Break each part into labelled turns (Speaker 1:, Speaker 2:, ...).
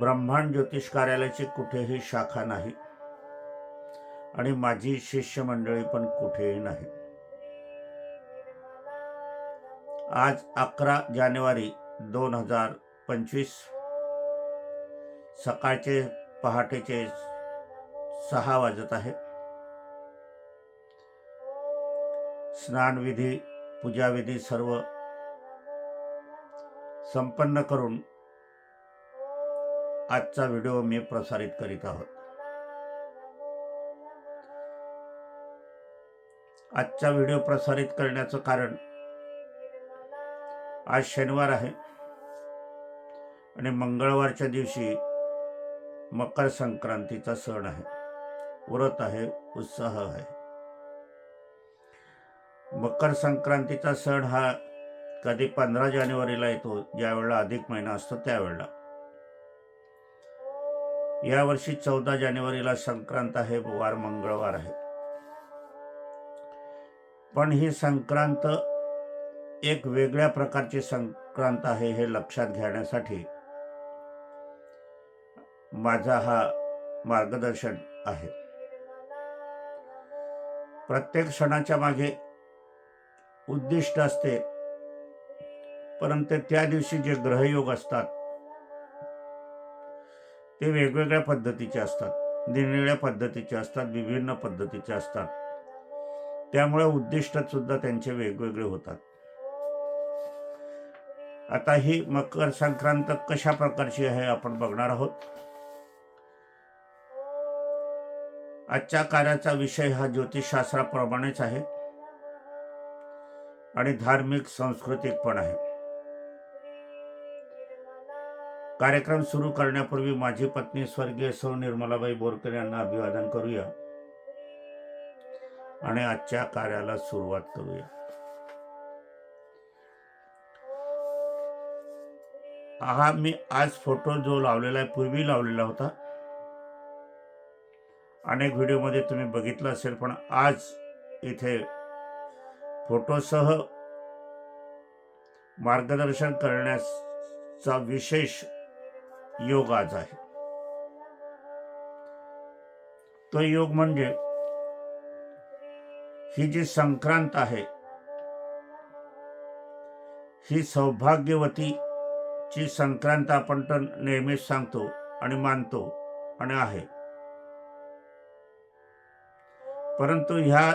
Speaker 1: ब्रह्मांड ज्योतिष कार्यालयाची कुठेही शाखा नाही. आणि माझी शिष्यमंडळी पण कुठेही नाही. आज अकरा जानेवारी दोन हजार पंचवीस सकाळचे पहाटेचे सहा वाजत आहे. स्नानविधी पूजाविधी सर्व संपन्न करून आजचा व्हिडिओ मी प्रसारित करीत आहोत. आजचा व्हिडिओ प्रसारित करण्याचं कारण आज शनिवार आहे आणि मंगळवारच्या दिवशी मकर संक्रांतीचा सण आहे. व्रत आहे उत्साह आहे. मकर संक्रांतीचा सण हा कधी पंधरा जानेवारीला येतो ज्यावेळेला अधिक महिना असतो त्यावेळेला. यावर्षी चौदा जानेवारीला संक्रांत आहे वार मंगळवार आहे. पण ही संक्रांत एक वेगळ्या प्रकारची संक्रांत आहे हे लक्षात घेण्यासाठी माझा हा मार्गदर्शन आहे. प्रत्येक सणाच्या मागे उद्दिष्ट असते परंतु त्या दिवशी जे ग्रहयोग असतात ते वेगवेगळ्या पद्धतीचे असतात. निरनिळ्या पद्धतीचे असतात विभिन्न पद्धतीचे असतात. त्यामुळे उद्दिष्टसुद्धा त्यांचे वेगवेगळे होतात. आता ही मकर संक्रांत कशा प्रकारची आहे आपण बघणार आहोत. आजच्या कार्याचा विषय हा ज्योतिषशास्त्राप्रमाणेच आहे. आणि धार्मिक सांस्कृतिक पण आहे. कार्यक्रम सुरू करण्यापूर्वी माझी पत्नी स्वर्गीय सौ निर्मलाबाई बोरकर यांना अभिवादन करूया. आणि आजच्या कार्याला सुरुवात करूया. हा मी आज फोटो जो लावलेला आहे पूर्वी लावलेला होता. अनेक व्हिडिओमध्ये तुम्ही बघितलं असेल पण आज इथे फोटोसह मार्गदर्शन करण्याचा विशेष योग आज आहे. तो योग म्हणजे ही जी संक्रांत आहे ही सौभाग्यवतीची संक्रांत आपण तर नेहमीच सांगतो आणि मानतो आणि आहे. परंतु ह्या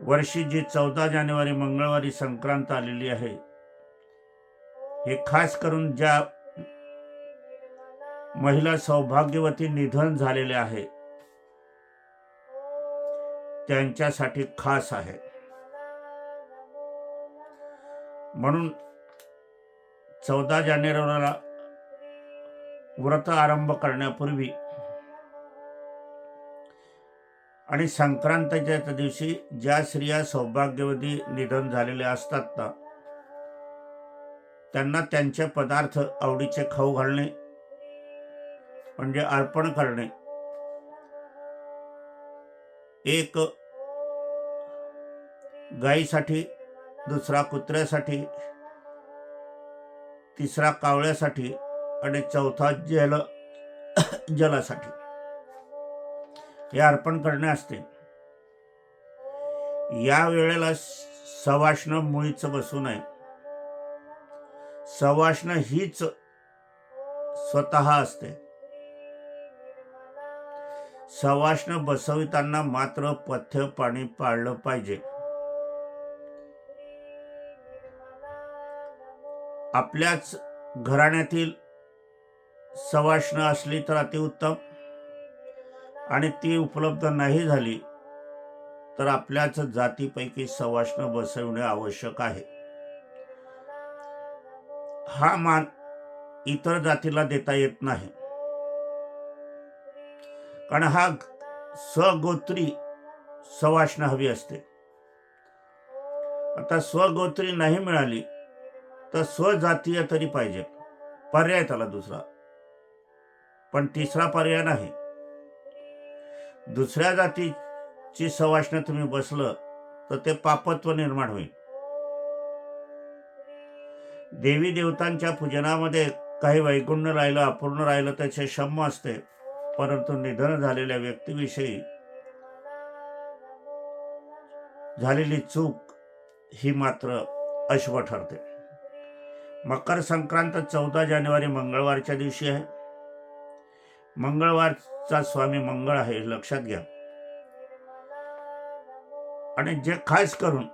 Speaker 1: वर्षी जी चौदा जानेवारी मंगळवारी संक्रांत आलेली आहे हे खास करून ज्या महिला सौभाग्यवती निधन झालेले आहे. त्यांच्यासाठी खास आहे. म्हणून चौदा जानेवारीला व्रत आरंभ करण्यापूर्वी आणि संक्रांतीच्या त्या दिवशी ज्या स्त्रिया सौभाग्यवती निधन झालेल्या असतात ना त्यांना त्यांचे पदार्थ आवडीचे खाऊ घालणे म्हणजे अर्पण करणे. एक गाईसाठी दुसरा कुत्र्यासाठी तिसरा कावळ्यासाठी आणि चौथा जल जलासाठी. हे अर्पण करणे असते. या वेळेला सवाष्ण मुळीच बसू नये. सवाष्ण हीच स्वतः असते. सवाष्ण बसविताना मात्र पथ्य पाणी पाळलं पाहिजे. आपल्याच घराण्यातील सवाष्ण असली तर अतिउत्तम. आणि ती उपलब्ध नाही झाली तर आपल्याच जातीपैकी सवाष्ण बसवणे आवश्यक आहे. हा मान इतर जातीला देता येत नाही. कारण हा स्वगोत्री सवाष्ण हवी असते. आता स्वगोत्री नाही मिळाली तर स्वजातीय तरी पाहिजे. पर्याय त्याला दुसरा. पण तिसरा पर्याय नाही. दुसऱ्या जातीची सवाष्ण तुम्ही बसलं तर ते पापत्व निर्माण होईल. देवी देवतांच्या पूजनामध्ये काही वैगुण्य राहिलं अपूर्ण राहिलं त्याचे क्षम्य असते. परंतु निधन झालेल्या व्यक्तीविषयी झालेली चूक ही मात्र अश्व ठरते. मकर संक्रांत चौदा जानेवारी मंगळवारच्या दिवशी आहे. मंगळवारचा स्वामी मंगळ आहे लक्षात घ्या. आणि जे खास करून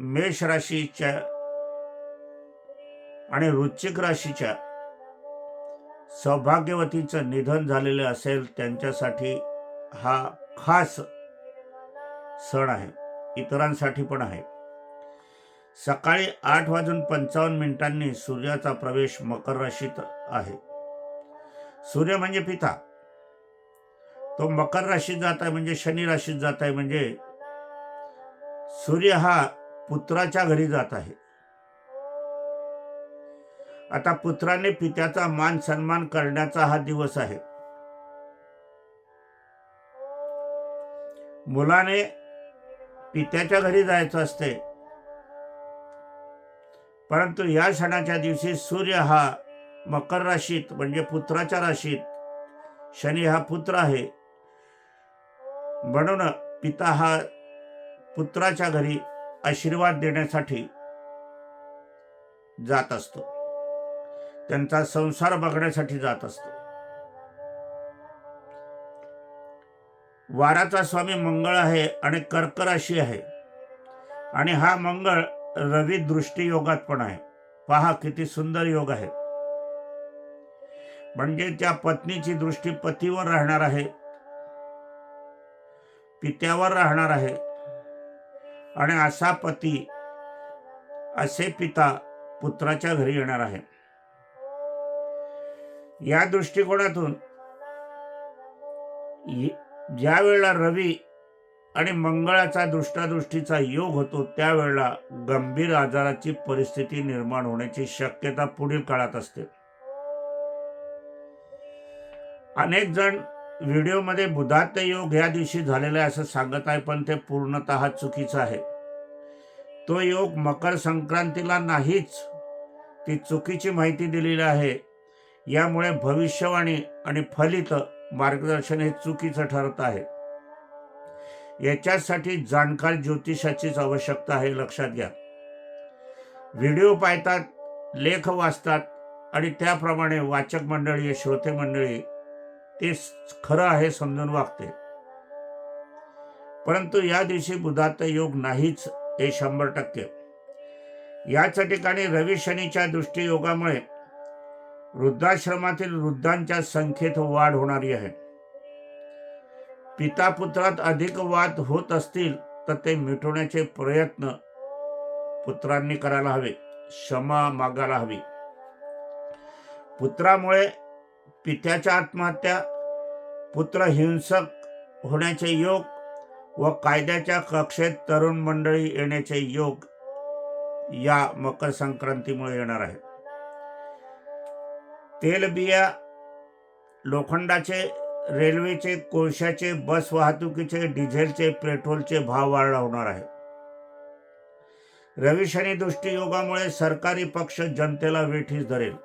Speaker 1: मेष राशीच्या आणि वृश्चिक राशीच्या सौभाग्यवतीचं निधन झालेलं असेल त्यांच्यासाठी हा खास सण आहे. इतरांसाठी पण आहे. सकाळी आठ वाजून पंचावन्न मिनिटांनी सूर्याचा प्रवेश मकर राशीत आहे. सूर्य म्हणजे पिता. तो मकर राशीत जात आहे म्हणजे शनी राशीत जात आहे म्हणजे सूर्य हा पुत्राच्या घरी जात आहे. आता पुत्राने पित्याचा मान सन्मान करण्याचा हा दिवस आहे. मुलाने पित्याच्या घरी जायचं असते. परंतु या क्षणाच्या दिवशी सूर्य हा मकर राशीत म्हणजे पुत्राच्या राशीत शनी हा पुत्र आहे. म्हणून पिता हा पुत्राच्या घरी आशीर्वाद देण्यासाठी जात असतो. त्यांचा संसार बघण्यासाठी जात असतो. वाराचा स्वामी मंगळ आहे आणि कर्क राशी आहे. आणि हा मंगळ रवी दृष्टी योगात पण आहे. पहा किती सुंदर योग आहे. म्हणजे त्या पत्नीची दृष्टी पतीवर राहणार आहे. पित्यावर राहणार आहे. आणि असा पती असे पिता पुत्राच्या घरी येणार आहे. या दृष्टिकोनातून ज्या वेळेला रवी आणि मंगळाचा दृष्टादृष्टीचा योग होतो त्यावेळेला गंभीर आजाराची परिस्थिती निर्माण होण्याची शक्यता पुढील काळात असते. अनेक जण व्हिडिओमध्ये बुधात्य योग या दिवशी झालेला आहे असं सांगत आहे पण ते पूर्णतः चुकीचं आहे. तो योग मकर संक्रांतीला नाहीच ती चुकीची माहिती दिलेली आहे. यामुळे भविष्यवाणी आणि फलित मार्गदर्शन हे चुकीचं ठरत आहे. याच्यासाठी जाणकार ज्योतिषाचीच आवश्यकता आहे लक्षात घ्या. व्हिडिओ पाहतात लेख वाचतात आणि त्याप्रमाणे वाचक मंडळी श्रोते मंडळी ते खरं आहे समजून वागते. परंतु या दिवशी बुधात योग नाहीच हे शंभर टक्के. याच ठिकाणी रवी शनीच्या दृष्टीयोगामुळे वृद्धाश्रमातील वृद्धांच्या संख्येत वाढ होणारी आहे. पिता पुत्रात अधिक वाद होत असतील तर ते मिटवण्याचे प्रयत्न पुत्रांनी करायला हवे क्षमा मागायला हवी. पुत्रामुळे पित्याच्या आत्महत्या पुत्र हिंसक होण्याचे योग व कायद्याच्या कक्षेत तरुण मंडळी येण्याचे योग या मकर संक्रांतीमुळे येणार आहे. तेलबिया लोखंडाचे रेल्वेचे कोळशाचे बस वाहतुकीचे डिझेलचे पेट्रोलचे भाव वाढवणार होणार आहे. रवी शनी दृष्टियोगामुळे सरकारी पक्ष जनतेला वेठीस धरेल.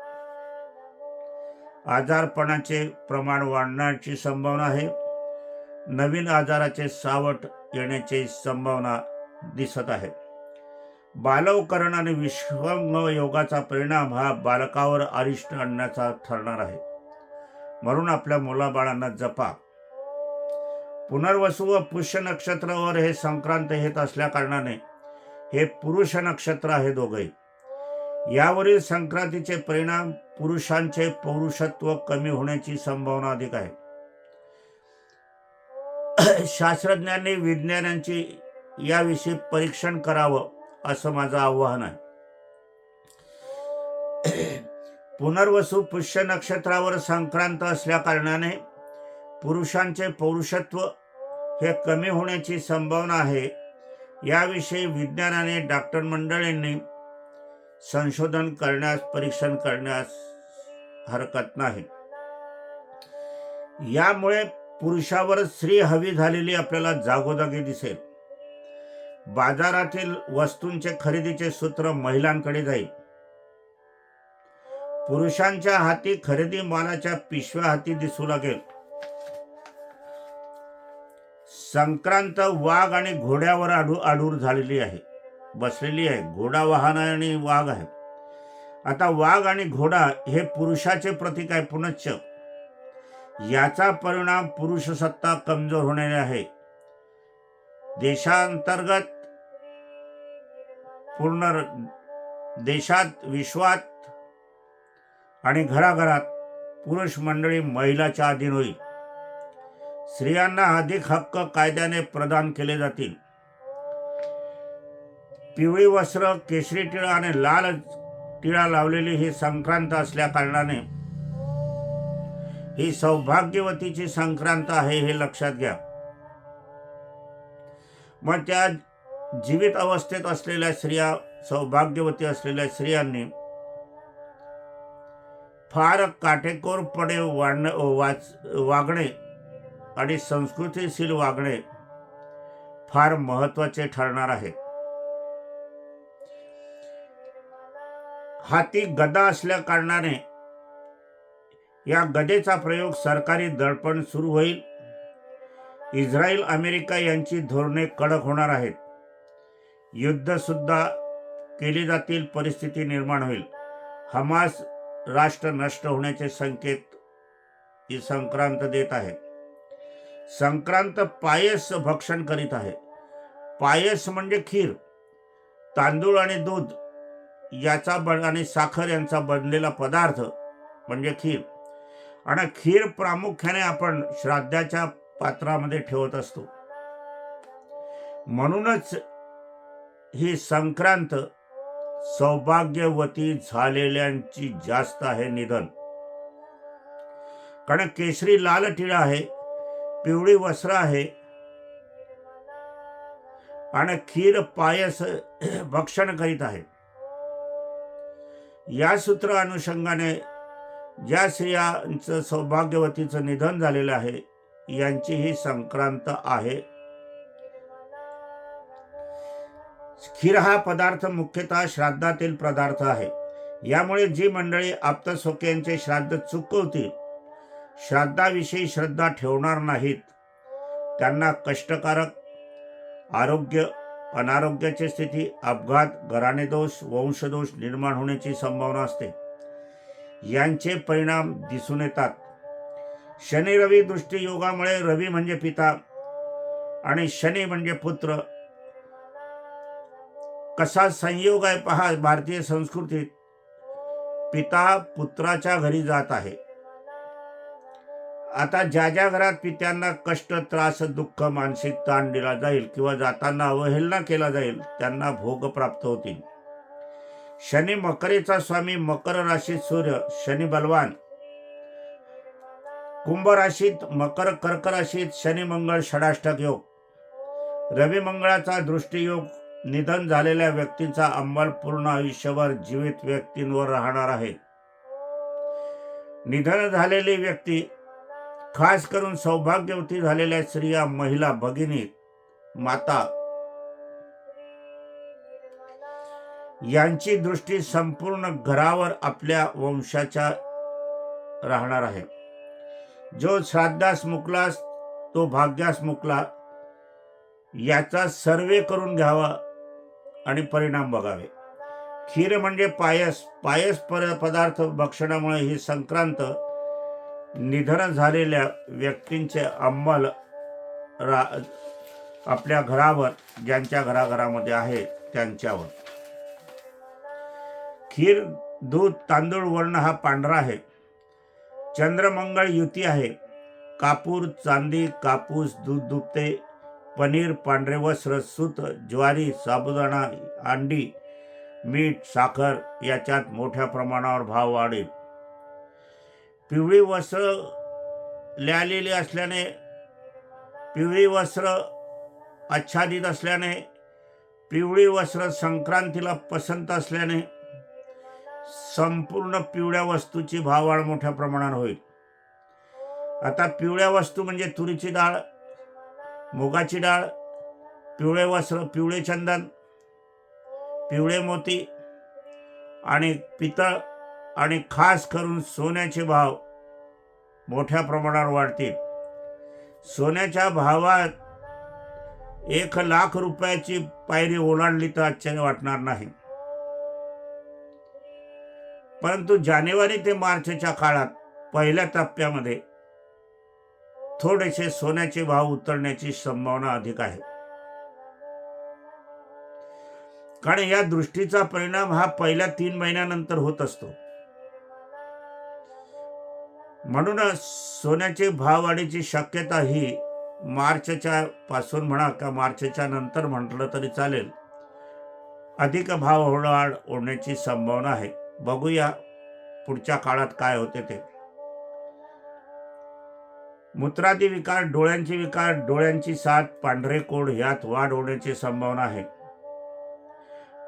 Speaker 1: आजारपणाचे प्रमाण वाढण्याची संभावना आहे. नवीन आजाराचे सावट येण्याची संभावना दिसत आहे. बालवकरण आणि विश्वंग योगाचा परिणाम हा बालकावर अरिष्ट आणण्याचा ठरणार आहे. म्हणून आपल्या मुलाबाळांना जपा. पुनर्वसू व पुष्य नक्षत्रावर हे संक्रांत येत असल्या कारणाने हे पुरुष नक्षत्र आहे दोघे यावरील संक्रांतीचे परिणाम पुरुषांचे पौरुषत्व कमी होण्याची संभावना अधिक आहे. शास्त्रज्ञांनी विज्ञानांची याविषयी परीक्षण करावं. असं माझं आव्हान आहे. पुनर्वसू पुष्य नक्षत्रावर संक्रांत असल्या कारणाने पुरुषांचे पौरुषत्व हे कमी होण्याची संभावना आहे. याविषयी विज्ञानाने डॉक्टर मंडळींनी संशोधन करण्यास परीक्षण करण्यास हरकत नाही. यामुळे पुरुषावर स्त्री हवी झालेली आपल्याला जागोजागी दिसेल. बाजारातील वस्तूंचे खरेदीचे सूत्र महिलांकडे जाईल. पुरुषांच्या हाती खरेदी मालाच्या पिशव्या हाती दिसू लागेल. संक्रांत वाघ आणि घोड्यावर आडू आडूर झालेली आहे. बसलेली आहे. घोडा वाहन आणि वाघ आहे. आता वाघ आणि घोडा हे पुरुषाचे प्रतीक आहे पुनश्च. याचा परिणाम पुरुष सत्ता कमजोर होण्याने आहे. देशांतर्गत पूर्ण र- देशात विश्वात आणि घराघरात पुरुष मंडळी महिलाच्या अधीन होईल. स्त्रियांना अधिक हक्क कायद्याने प्रदान केले जातील. पिवळी वस्त्र केशरी टिळा आणि लाल टिळा लावलेली ही संक्रांत असल्या कारणाने ही सौभाग्यवतीची संक्रांत आहे हे लक्षात घ्या. मग त्या जीवित अवस्थेत असलेल्या स्त्रिया सौभाग्यवती असलेल्या स्त्रियांनी फार काटेकोरपणे वाढणं वाच वागणे आणि संस्कृतीशील वागणे फार महत्त्वाचे ठरणार आहे. हाती गदा असल्या कारणाने या गदेचा प्रयोग सरकारी दडपण सुरू होईल. इस्रायल अमेरिका यांची धोरणे कडक होणार आहेत. युद्ध सुद्धा केली जातील परिस्थिती निर्माण होईल. हमास राष्ट्र नष्ट होण्याचे संकेत ही संक्रांत देत आहे. संक्रांत पायस भक्षण करीत आहे. पायस म्हणजे खीर. तांदूळ आणि दूध याचा बन आणि साखर यांचा बनलेला पदार्थ म्हणजे खीर. आणि खीर प्रामुख्याने आपण श्राद्धाच्या पात्रामध्ये ठेवत असतो. म्हणूनच ही संक्रांत सौभाग्यवती झालेल्यांची जास्त आहे निधन. कारण केशरी लाल टिळा आहे पिवळी वस्त्र आहे आणि खीर पायस भक्षण करीत आहे. या सूत्र अनुषंगाने ज्या स्त्रियांचं सौभाग्यवतीचं निधन झालेलं आहे यांची ही संक्रांत आहे. खीर हा पदार्थ मुख्यतः श्राद्धातील पदार्थ आहे. यामुळे जी मंडळी आप्तसोक्यांचे श्राद्ध चुकवतील श्राद्धाविषयी श्रद्धा ठेवणार नाहीत. त्यांना कष्टकारक आरोग्य अनारोग्याची स्थिती अपघात घराणे दोष वंशदोष निर्माण होण्याची संभावना असते. यांचे परिणाम दिसून येतात. शनी रवी दृष्टी योगामुळे रवी म्हणजे पिता आणि शनी म्हणजे पुत्र कसा संयोग आहे पहा भारतीय संस्कृतीत. पिता पुत्राच्या घरी जात आहे. आता ज्या ज्या घरात पित्यांना कष्ट त्रास दुःख मानसिक ताण दिला जाईल किंवा जाताना अवहेलना केला जाईल त्यांना भोग प्राप्त होतील. शनी मकरेचा स्वामी मकर राशीत सूर्य शनी बलवान. कुंभ राशीत मकर कर्क राशीत शनी मंगळ षडाष्टक योग. रवी मंगळाचा दृष्टियोग निधन झालेल्या व्यक्तीचा अंमल पूर्ण आयुष्यभर जीवित व्यक्तींवर राहणार आहे. निधन झालेली व्यक्ती खास करून सौभाग्यवती झालेल्या स्त्रिया महिला भगिनी माता यांची दृष्टी संपूर्ण घरावर आपल्या वंशाच्या राहणार आहे. जो श्राद्धास मुकलास तो भाग्यास मुकला याचा सर्वे करून घ्यावा. आणि परिणाम बघावे. खीर म्हणजे पायस पायस पर पदार्थ भक्षणामुळे ही संक्रांत निधन झालेल्या व्यक्तींचे अंमल रा आपल्या घरावर ज्यांच्या घराघरामध्ये आहे त्यांच्यावर. खीर दूध तांदूळ वर्ण हा पांढरा आहे. चंद्रमंगळ युती आहे. कापूर चांदी कापूस दूध दुभते पनीर पांढरे वस्त्र सूत ज्वारी साबुदाणा अंडी मीठ साखर याच्यात मोठ्या प्रमाणावर भाव वाढेल. पिवळी वस्त्र लिहालेली असल्याने पिवळी वस्त्र आच्छादित असल्याने पिवळी वस्त्र संक्रांतीला पसंत असल्याने संपूर्ण पिवळ्या वस्तूची भाववाढ मोठ्या प्रमाणात होईल. आता पिवळ्या वस्तू म्हणजे तुरीची डाळ मुगाची डाळ पिवळे वस्त्र पिवळे चंदन पिवळे मोती आणि पितळ आणि खास करून सोन्याचे भाव मोठ्या प्रमाणावर वाढतील. सोन्याच्या भावात एक लाख रुपयाची पायरी ओलांडली तर आश्चर्य वाटणार नाही. परंतु जानेवारी ते मार्चच्या काळात पहिल्या टप्प्यामध्ये थोडेसे सोन्याचे भाव उतरण्याची संभावना अधिक आहे. कारण या दृष्टीचा परिणाम हा पहिल्या तीन महिन्यानंतर होत असतो. म्हणूनच सोन्याचे भाव वाढीची शक्यता ही मार्चच्या पासून म्हणा का मार्चच्या नंतर म्हटलं तरी चालेल. अधिक भाव वाढ होण्याची संभावना आहे. बघूया पुढच्या काळात काय होते ते. मूत्रादी विकार डोळ्यांचे विकार डोळ्यांची साथ पांढरे कोड यात वाढ होण्याची संभावना आहे.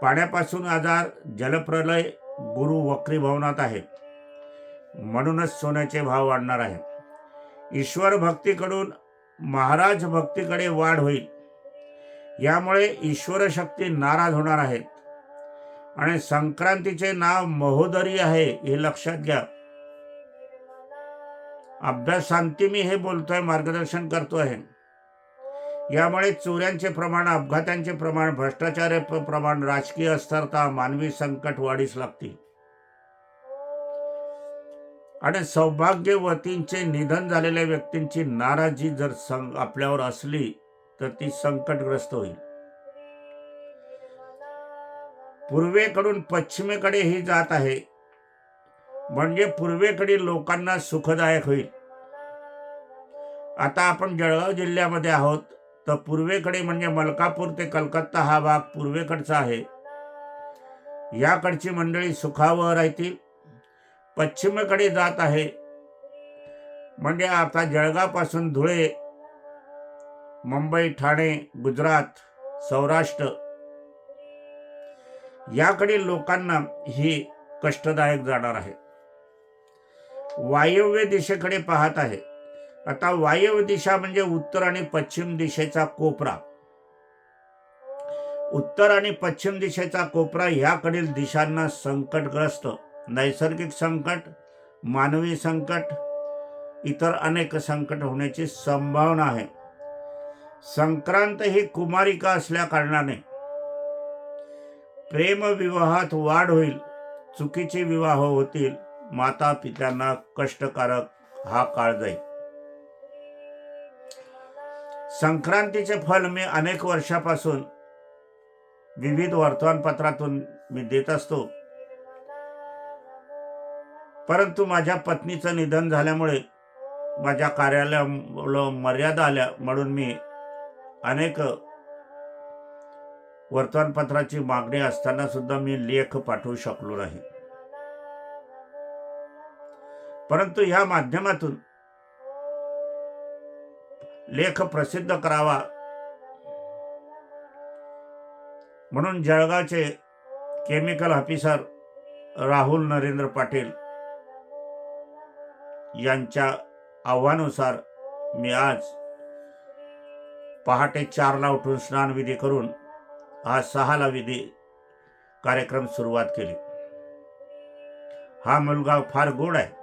Speaker 1: पाण्यापासून आजार जलप्रलय गुरु वक्री भवनात आहे. म्हणूनच सोन्याचे भाव वाढणार आहे. ईश्वर भक्तीकडून महाराज भक्तीकडे वाढ होईल. यामुळे ईश्वर शक्ती नाराज होणार आहेत. आणि संक्रांतीचे नाव महोदरी आहे हे लक्षात घ्या. अभ्यासांती मी हे बोलतोय मार्गदर्शन करतो आहे यामुळे चोऱ्यांचे प्रमाण अपघातांचे प्रमाण भ्रष्टाचार प्रमाण राजकीय अस्थिरता मानवी संकट वाढीस लागतील आणि सौभाग्यवतींचे निधन झालेल्या व्यक्तींची नाराजी जर सं आपल्यावर असली तर ती संकटग्रस्त होईल. पूर्वेकडून पश्चिमेकडे ही जात आहे. म्हणजे पूर्वेकडील लोकांना सुखदायक होईल. आता आपण जळगाव जिल्ह्यामध्ये आहोत तर पूर्वेकडे म्हणजे मलकापूर ते कलकत्ता हा भाग पूर्वेकडचा आहे. याकडची मंडळी सुखावर राहतील. पश्चिमेकडे जात आहे. म्हणजे आता जळगावपासून धुळे मुंबई ठाणे गुजरात सौराष्ट्र याकडील लोकांना ही कष्टदायक जाणार आहे. वायव्य दिशेकडे पाहत आहे. आता वायव्य दिशा म्हणजे उत्तर आणि पश्चिम दिशेचा कोपरा. उत्तर आणि पश्चिम दिशेचा कोपरा ह्याकडील दिशांना संकटग्रस्त नैसर्गिक संकट मानवी संकट इतर अनेक संकट होण्याची संभावना आहे. संक्रांत ही कुमारिका असल्या कारणाने प्रेमविवाहात वाढ होईल चुकीचे विवाह होतील माता पित्यांना कष्टकारक हा काळ जाईल. संक्रांतीचे फल मी अनेक वर्षापासून विविध वर्तमानपत्रातून मी देत असतो. परंतु माझ्या पत्नीचं निधन झाल्यामुळे माझ्या कार्यालयाला मर्यादा आल्या म्हणून मी अनेक वर्तमानपत्राची मागणी असताना सुद्धा मी लेख पाठवू शकलो नाही. परंतु ह्या माध्यमातून लेख प्रसिद्ध करावा. म्हणून जळगावचे केमिकल ऑफिसर राहुल नरेंद्र पाटील यांच्या आव्हानुसार मी आज पहाटे चारला उठून स्नानविधी करून आज सहाला विधी कार्यक्रम सुरुवात केली. हा मुलगा फार गोड आहे.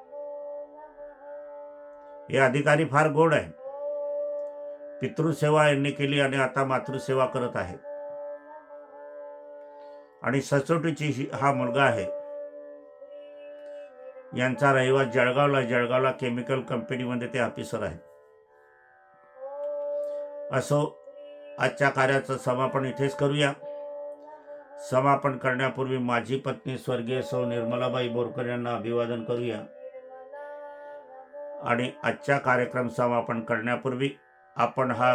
Speaker 1: हे अधिकारी फार गोड आहे पितृसेवा यांनी केली आणि आता मातृसेवा करत आहे आणि सचोटीची ही- हा मुलगा आहे. यांचा रहिवास जळगावला जळगावला केमिकल कंपनीमध्ये ते ऑफिसर आहे असो आजच्या कार्याचं समापन इथेच करूया. समापन करण्यापूर्वी माझी पत्नी स्वर्गीय सौ निर्मलाबाई बोरकर यांना अभिवादन करूया. आणि आजच्या कार्यक्रम समापन करण्यापूर्वी आपण हा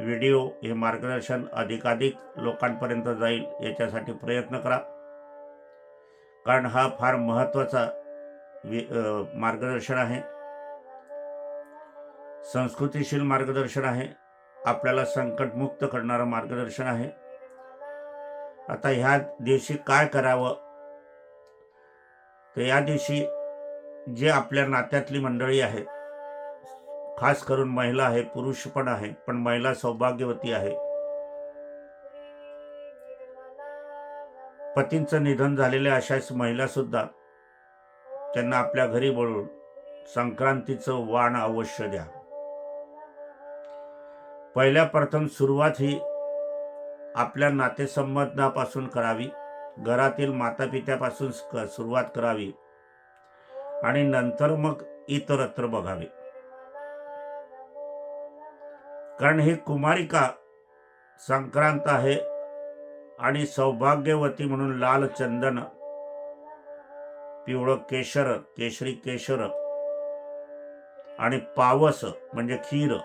Speaker 1: व्हिडिओ हे मार्गदर्शन अधिकाधिक लोकांपर्यंत जाईल याच्यासाठी प्रयत्न करा. कारण हा फार महत्त्वाचा वि मार्गदर्शन आहे. संस्कृतीशील मार्गदर्शन आहे. आपल्याला संकटमुक्त करणारं मार्गदर्शन आहे. आता ह्या दिवशी काय करावं? तर या दिवशी जे आपल्या नात्यातली मंडळी आहे खास करून महिला आहे पुरुष पण आहे पण महिला सौभाग्यवती आहे. पतींचं निधन झालेल्या अशाच महिला सुद्धा त्यांना आपल्या घरी बोलून संक्रांतीचं वाण अवश्य द्या. पहिल्या प्रथम सुरुवात ही आपल्या नातेसंबंधापासून करावी. घरातील मातापित्यापासून सुरुवात करावी. आणि नंतर मग इतरत्र बघावे. कारण ही कुमारिका संक्रांत आहे आणि सौभाग्यवती म्हणून लाल चंदन पिवळं केशर केशरी केशर आणि पावस म्हणजे खीर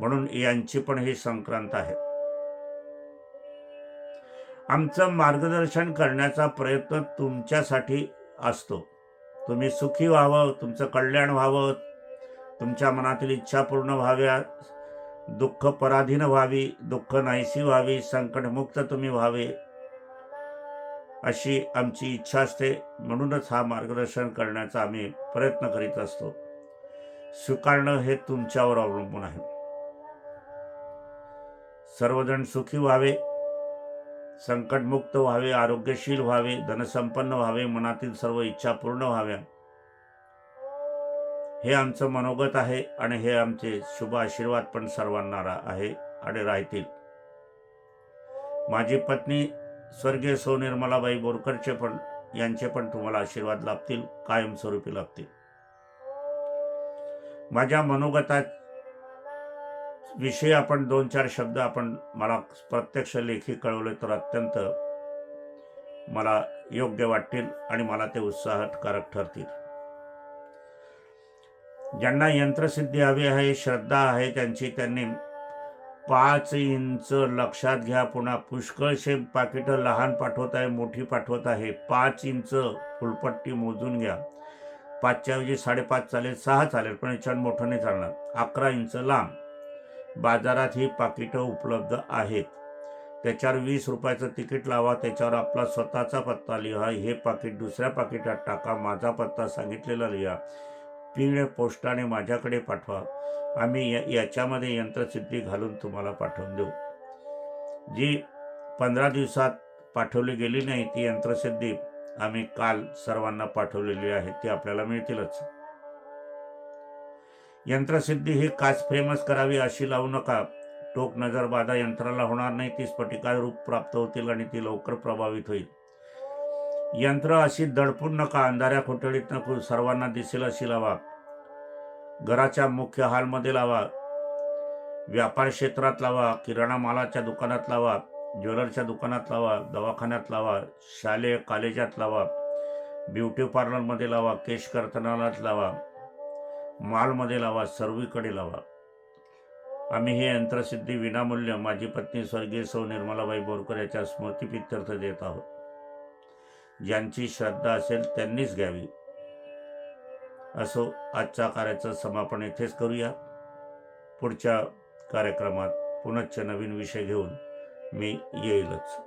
Speaker 1: म्हणून यांची पण ही संक्रांत आहे. आमचं मार्गदर्शन करण्याचा प्रयत्न तुमच्यासाठी असतो. तुम्ही सुखी व्हावं तुमचं कल्याण व्हावं तुमच्या मनातील इच्छा पूर्ण व्हाव्या दुःख पराधीन व्हावी दुःख नाहीशी व्हावी संकटमुक्त तुम्ही व्हावे अशी आमची इच्छा असते. म्हणूनच हा मार्गदर्शन करण्याचा आम्ही प्रयत्न करीत असतो. स्वीकारणं हे तुमच्यावर अवलंबून आहे. सर्वजण सुखी व्हावे. संकटमुक्त व्हावे आरोग्यशील व्हावे धनसंपन्न व्हावे मनातील सर्व इच्छा पूर्ण व्हाव्या. हे आमचं मनोगत आहे आणि हे आमचे शुभ आशीर्वाद पण सर्वांना रा- आहे आणि राहतील. माझी पत्नी स्वर्गीय सौ निर्मलाबाई बोरकरचे पण यांचे पण तुम्हाला आशीर्वाद लाभतील कायमस्वरूपी लाभतील. माझ्या मनोगतात विषयी आपण दोन चार शब्द आपण मला प्रत्यक्ष लेखी कळवले तर अत्यंत मला योग्य वाटतील आणि मला ते उत्साहकारक ठरतील. ज्यांना यंत्रसिद्धी हवी आहे श्रद्धा आहे त्यांची त्यांनी पाच इंच लक्षात घ्या. पुन्हा पुष्कळशे पाकिटं लहान पाठवत आहे मोठी पाठवत आहे. पाच इंच फुलपट्टी मोजून घ्या. पाचच्या ऐवजी साडेपाच चालेल सहा चालेल पण याच्यावर मोठं नाही चालणार. अकरा इंच लांब. बाजारात ही पाकिटं उपलब्ध आहेत. त्याच्यावर वीस रुपयाचं तिकीट लावा त्याच्यावर आपला स्वतःचा पत्ता लिहा हे पाकिट दुसऱ्या पाकिटात टाका माझा पत्ता सांगितलेला लिहा. पीळ पोस्टाने माझ्याकडे पाठवा. आम्ही या याच्यामध्ये यंत्रसिद्धी घालून तुम्हाला पाठवून देऊ. जी पंधरा दिवसात पाठवली गेली नाही ती यंत्रसिद्धी आम्ही काल सर्वांना पाठवलेली आहे ती आपल्याला मिळतीलच. यंत्रसिद्धी ही काच फ्रेमच करावी अशी लावू नका. टोक नजर बाधा यंत्राला होणार नाही ती स्फटिकार रूप प्राप्त होतील आणि ती लवकर प्रभावित होईल. यंत्र अशी दडपून नका अंधाऱ्या खोटडीत नको सर्वांना दिसेल अशी लावा. घराच्या मुख्य हॉलमध्ये लावा. व्यापार क्षेत्रात लावा किराणा मालाच्या दुकानात लावा ज्वेलरच्या दुकानात लावा दवाखान्यात लावा शालेय कॉलेजात लावा ब्युटी पार्लरमध्ये लावा केश कर्तनालात लावा मालमध्ये लावा सर्वीकडे लावा. आम्ही हे यंत्रसिद्धी विनामूल्य माझी पत्नी स्वर्गीय सौ निर्मलाबाई बोरकर याच्या स्मृतीपित्यर्थ देत आहोत. ज्यांची श्रद्धा असेल त्यांनीच घ्यावी. असो आजच्या कार्याचं समापन येथेच करूया. पुढच्या कार्यक्रमात पुनश्च नवीन विषय घेऊन मी येईलच.